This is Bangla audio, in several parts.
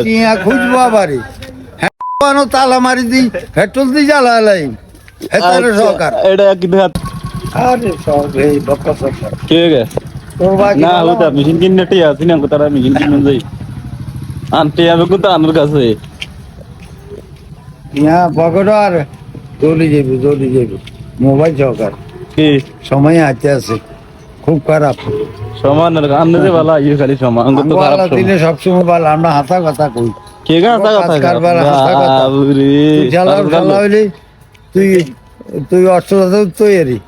টিয়া খুঁজবো আবারে হ্যাঁ তালা মারি দি হেটল দি জ্বালা লাই হেতারে আচ্ছা, সরকার এটা কিন্তু হাত আরে সব এই বক্কা সরকার। ঠিক আছে না? ওটা মেশিন কিনে টিয়া আছে না তারা মেশিন কিনে যাই? আনতে কিন্তু আনার কাছে। টিয়া পকেট আর যাবি যাবি মোবাইল সরকার কি? সময় হাতে আছে। খুব খারাপ। সমান ভালো ইয়ে খালি সমান তো খারাপ। দিলে সবসময় ভালো আমরা হাতা কথা কই। কে গা কথা কারবার কথা। তুই জ্বালা কাজ জ্বালা হইলি তুই তুই অস্ত্র তৈরি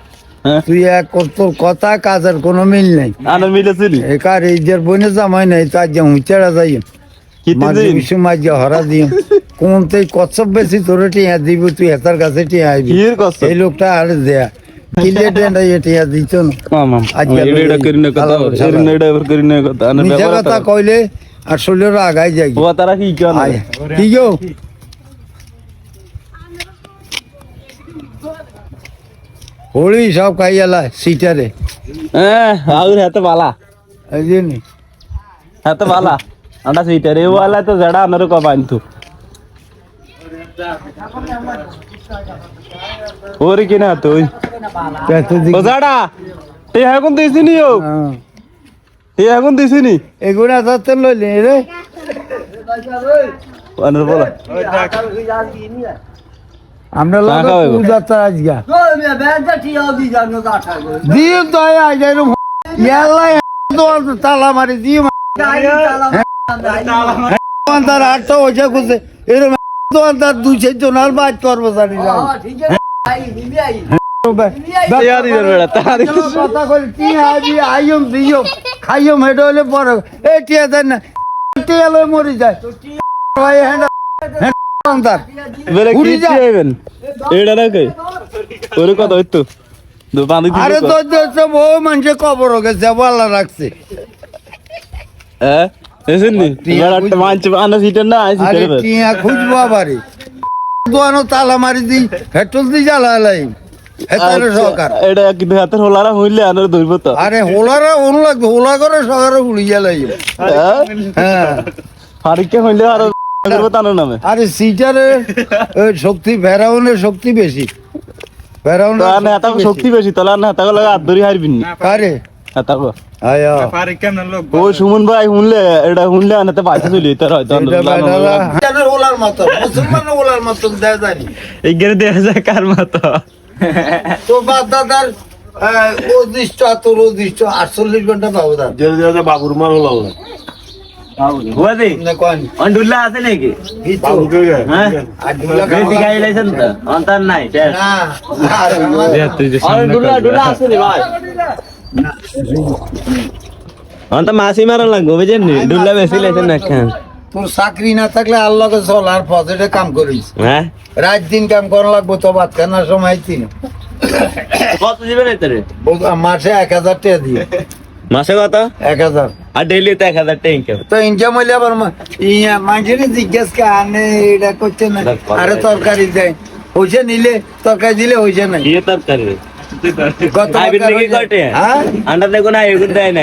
হ্যাঁ? তুই এক তোর কথা কাজের কোনো মিল নেই। আনো মিলেছিলি একার এই যে বনে জামাই নাই তার যে হুঁচেড়া যাই কি মাঝে দিন? মাঝে হরা দিম কোন তুই কচ্ছপ বেশি তোরে টিয়া দিব তুই হেতার কাছে টিয়া আইবি। এই লোকটা আর দেয়া। কথা কইলে আর শরীরের আগাই যাই। তারা কি কি গো? হোলি সব খাইয়ালা সিটারে। হ্যাঁ আউর হাতে বালা। এই হাতে বালা। আন্ডা সেইটা রে ওয়ালা তো জড়া আনার কব আনতু ওরে কিনা তুই ও জড়া তে এখন দিছিনি ও হ্যাঁ। তে এখন দিছিনি এগুলা তাতে লইলি রে আনার বলা আমরা চা লোক খাওয়াইবো? পূজা তো আজকে দিও তো আই যাই রুম ইয়াল্লা তো তালা মারি দিও তার আটটা ওইটা করছে এরকম তো তার দুই চারজন আর বাজ করব জানি খাইম বড় এই টিয়া দেন না টিয়া লই মরি যায়। ভাই হ্যান্ড তার বেরে কি উড়ি যা। চাইবেন এডা না কই ওরে কত হইতো দু বাঁধি আরে তো দেশে বহু কবর গেছে আল্লাহ রাখছে হ্যাঁ? খুঁজবো। আবারে। দোয়ানো তালা মারি দি হেটল দি হেতারে সরকার এটা কিন্তু হাতের হোলারা হইলে আনার ধরব তো। আরে হোলারা অনু লাগবে হোলা করে সকারে উড়ি জ্বালাই। হ্যাঁ? হ্যাঁ। হইলে আর নামে। আরে সিটারে শক্তি ফেরাউনের শক্তি বেশি। ফেরাউন শক্তি বেশি। তোলা না ধরি হারবিন সুমন ভাই শুনলে এটা শুনলে আনাতে পাইতে চলি তার হয়তো ওলার মতো? মুসলমান ওলার মতো দেয় জানি। এই গেরে দেখা যায় কার মতো? তো বাপ দাদার অদিষ্ট তোর অদিষ্ট আটচল্লিশ ঘণ্টা পাবো দাদা। বাবুর মার হলো হুয়াদি না কন? অন্ডুল্লা আছে নাকি? নাই আছে ভাই? অন্ত মাসি মারা লাগবো বুঝেন নি? ডুল্লা বেশি লাইছেন না খান তোর চাকরি না থাকলে আল্লাহকে চল আর পথে কাম করিস। হ্যাঁ? রাত দিন কাম করা লাগবো তো ভাত খানার সময় তিন কত দিবেন এতে মাসে এক হাজার টাকা দিয়ে মাসে কত? এক হাজার। আর ডেইলি তো এক হাজার টাকা ইনকাম তো ইনকাম হইলে আবার ইয়া মানুষের জিজ্ঞেস কে আনে এটা করছে না? আরে তরকারি দেয়। হইছে নিলে তরকারি দিলে হইছে না ইয়ে তরকারি তরকারি নাকি? কটে আন্ডা দেখো না এগুলো দেয় না